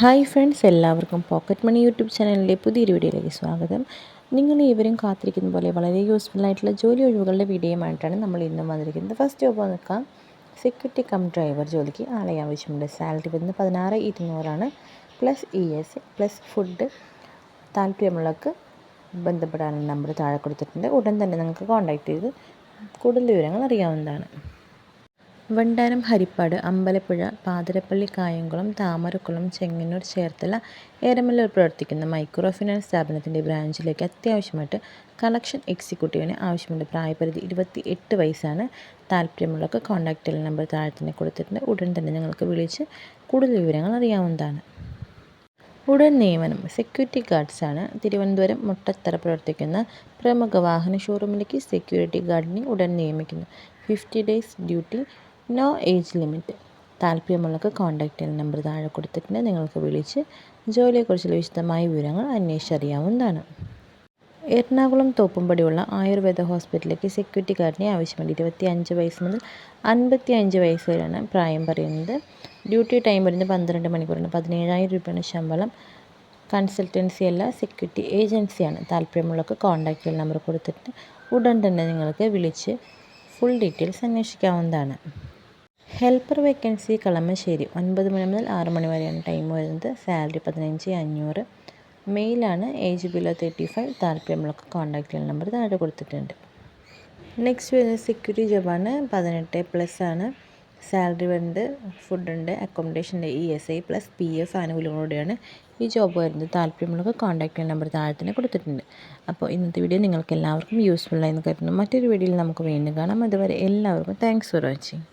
Hi friends എല്ലാവർക്കും pocket money YouTube ചാനലിലെ പുതിയൊരു വീഡിയോയിലേക്ക് സ്വാഗതം. നിങ്ങൾ ഇവരും കാത്തിരിക്കുന്ന പോലെ വളരെ യൂസ്ഫുൾ ആയിട്ടുള്ള ജോലി ഒഴിവുകളുടെ വീഡിയോയുമായിട്ടാണ് നമ്മൾ ഇന്നും വന്നിരിക്കുന്നത്. ഫസ്റ്റ് ജോബ് നോക്കാം സെക്യൂരിറ്റി കം ഡ്രൈവർ ജോലിക്ക് ആളെ ആവശ്യമുണ്ട്. സാലറി വരുന്നത് പതിനാറ് ഇരുന്നൂറാണ്. Plus E S plus food താല്പര്യമുള്ളവർക്ക് ബന്ധപ്പെടാനുള്ള നമ്പർ താഴെ കൊടുത്തിട്ടുണ്ട്. ഉടൻ തന്നെ നിങ്ങൾക്ക് കോൺടാക്റ്റ് ചെയ്ത് കൂടുതൽ വിവരങ്ങൾ അറിയാവുന്നതാണ്. വണ്ടാനം ഹരിപ്പാട് അമ്പലപ്പുഴ പാതിരപ്പള്ളി കായംകുളം താമരക്കുളം ചെങ്ങന്നൂർ ചേർത്തല ഏരമല്ലൂർ പ്രവർത്തിക്കുന്ന മൈക്രോ ഫിനാൻസ് സ്ഥാപനത്തിന്റെ ബ്രാഞ്ചിലേക്ക് അത്യാവശ്യമായിട്ട് കളക്ഷൻ എക്സിക്യൂട്ടീവിന് ആവശ്യമുണ്ട്. പ്രായപരിധി ഇരുപത്തി എട്ട് വയസ്സാണ്. താല്പര്യമുള്ളവർക്ക് കോൺടാക്റ്റ് നമ്പർ താഴെ കൊടുത്തിട്ടുണ്ട്. ഉടൻ തന്നെ ഞങ്ങൾക്ക് വിളിച്ച് കൂടുതൽ വിവരങ്ങൾ അറിയാവുന്നതാണ്. ഉടൻ നിയമനം. സെക്യൂരിറ്റി ഗാർഡ്സാണ് തിരുവനന്തപുരം മുട്ടത്തറ പ്രവർത്തിക്കുന്ന പ്രമുഖ വാഹന ഷോറൂമിലേക്ക് സെക്യൂരിറ്റി ഗാർഡിനെ ഉടൻ നിയമിക്കുന്നു. Fifty days duty no age limit. താല്പര്യമുള്ളവർക്ക് കോൺടാക്ട് ചെയ്യുന്ന നമ്പർ താഴെ കൊടുത്തിട്ടുണ്ട്. നിങ്ങൾക്ക് വിളിച്ച് ജോലിയെക്കുറിച്ചുള്ള വിശദമായ വിവരങ്ങൾ അന്വേഷിച്ചറിയാവുന്നതാണ്. എറണാകുളം തോപ്പുംപടിയുള്ള ആയുർവേദ ഹോസ്പിറ്റലിലേക്ക് സെക്യൂരിറ്റി ഗാർഡിനെ ആവശ്യമുണ്ട് ഇരുപത്തി അഞ്ച് വയസ്സ് മുതൽ അൻപത്തി അഞ്ച് വയസ്സ് വരെയാണ് പ്രായം പറയുന്നത്. ഡ്യൂട്ടി ടൈം വരുന്നത് പന്ത്രണ്ട് മണിക്കൂറാണ്. പതിനേഴായിരം രൂപയാണ് ശമ്പളം. കൺസൾട്ടൻസി അല്ല സെക്യൂരിറ്റി ഏജൻസിയാണ് താല്പര്യമുള്ളവർക്ക് കോൺടാക്ട് ചെയ്യുന്ന നമ്പർ കൊടുത്തിട്ട് ഉടൻ തന്നെ നിങ്ങൾക്ക് വിളിച്ച് ഫുൾ ഡീറ്റെയിൽസ് അന്വേഷിക്കാവുന്നതാണ്. ഹെൽപ്പർ വേക്കൻസി കളമശ്ശേരി ഒൻപത് മണി മുതൽ ആറ് മണി വരെയാണ് ടൈം വരുന്നത്. സാലറി പതിനഞ്ച് അഞ്ഞൂറ്. മെയിലാണ് ഏജ് ബിലോ തേർട്ടി ഫൈവ്. താല്പര്യമുള്ളവർക്ക് കോൺടാക്ട് ചെയ്യുന്ന നമ്പർ താഴെ കൊടുത്തിട്ടുണ്ട്. നെക്സ്റ്റ് വരുന്നത് സെക്യൂരിറ്റി ജോബാണ്. പതിനെട്ട് പ്ലസ് ആണ്. സാലറി വരുന്നത് ഫുഡുണ്ട് അക്കോമഡേഷന്റെ E S I plus P F ആനുകൂല്യങ്ങളോടെയാണ് ഈ ജോബ് വരുന്നത്. താല്പര്യമുള്ളവർക്ക് കോൺടാക്ട് ചെയ്യുന്ന നമ്പർ താഴെ തന്നെ കൊടുത്തിട്ടുണ്ട്. അപ്പോൾ ഇന്നത്തെ വീഡിയോ നിങ്ങൾക്ക് എല്ലാവർക്കും യൂസ്ഫുൾ ആയെന്ന് കരുതുന്നു. മറ്റൊരു വീഡിയോയിൽ നമുക്ക് വീണ്ടും കാണാം. അതുവരെ എല്ലാവർക്കും താങ്ക്സ് ഫോർ വാച്ചിങ്